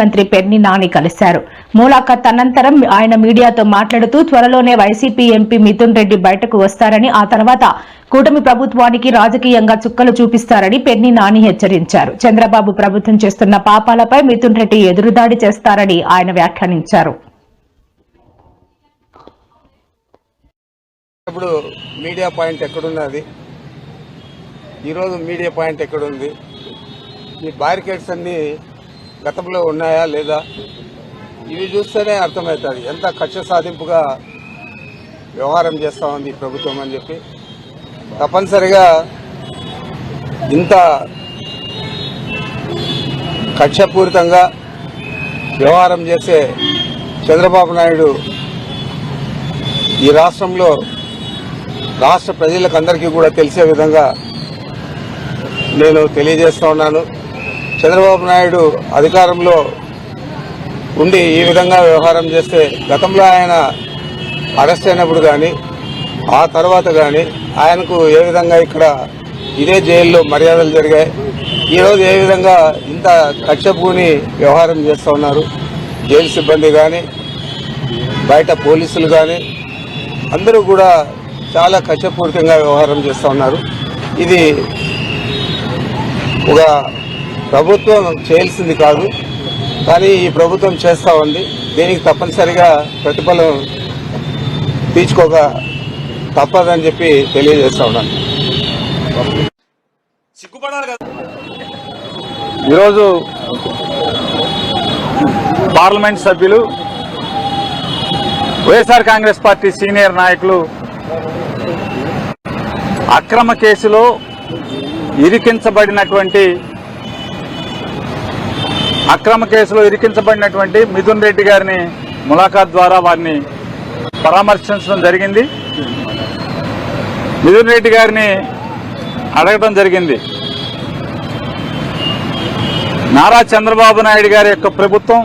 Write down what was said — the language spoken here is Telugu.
మంత్రి పెర్ని నాని కలిశారు. మూలాఖత్ అనంతరం ఆయన మీడియాతో మాట్లాడుతూ త్వరలోనే వైసీపీ ఎంపీ మిథున్ రెడ్డి బయటకు వస్తారని ఆ తర్వాత కూటమి ప్రభుత్వానికి రాజకీయంగా చుక్కలు చూపిస్తారని పెర్ని నాని హెచ్చరించారు. చంద్రబాబు ప్రభుత్వం చేస్తున్న పాపాలపై మిథున్ రెడ్డి ఎదురుదాడి చేస్తారని ఆయన వ్యాఖ్యానించారు. ఇప్పుడు మీడియా పాయింట్ ఎక్కడున్నది ఈరోజు మీడియా పాయింట్ ఎక్కడుంది? ఈ బారికేడ్స్ అన్ని గతంలో ఉన్నాయా లేదా? ఇవి చూస్తేనే అర్థమవుతుంది. ఎంత కక్ష సాధింపుగా వ్యవహారం చేస్తా ఉంది ప్రభుత్వం అని చెప్పి. తప్పనిసరిగా ఇంత కక్షపూరితంగా వ్యవహారం చేసే చంద్రబాబు నాయుడు ఈ రాష్ట్రంలో రాష్ట్ర ప్రజలకు అందరికీ కూడా తెలిసే విధంగా నేను తెలియజేస్తా ఉన్నాను. చంద్రబాబు నాయుడు అధికారంలో ఉండి ఈ విధంగా వ్యవహారం చేస్తే గతంలో ఆయన అరెస్ట్ అయినప్పుడు కానీ ఆ తర్వాత కానీ ఆయనకు ఏ విధంగా ఇక్కడ ఇదే జైల్లో మర్యాదలు జరిగాయి. ఈరోజు ఏ విధంగా ఇంత కక్షపుని వ్యవహారం చేస్తూ ఉన్నారు? జైలు సిబ్బంది కానీ బయట పోలీసులు కానీ అందరూ కూడా చాలా కక్షపూరితంగా వ్యవహారం చేస్తూ ఉన్నారు. ఇది ఒక ప్రభుత్వం చేయాల్సింది కాదు కానీ ఈ ప్రభుత్వం చేస్తూ ఉంది. దీనికి తప్పనిసరిగా ప్రతిఫలం తీర్చుకోక తప్పదని చెప్పి తెలియజేస్తా ఉన్నాను. ఈరోజు పార్లమెంట్ సభ్యులు వైఎస్ఆర్ కాంగ్రెస్ పార్టీ సీనియర్ నాయకులు అక్రమ కేసులో ఇరికించబడినటువంటి అక్రమ కేసులో ఇరికించబడినటువంటి మిథున్ రెడ్డి గారిని ములాఖాత్ ద్వారా వారిని పరామర్శించడం జరిగింది. మిథున్ రెడ్డి గారిని అడగడం జరిగింది. నారా చంద్రబాబు నాయుడు గారి యొక్క ప్రభుత్వం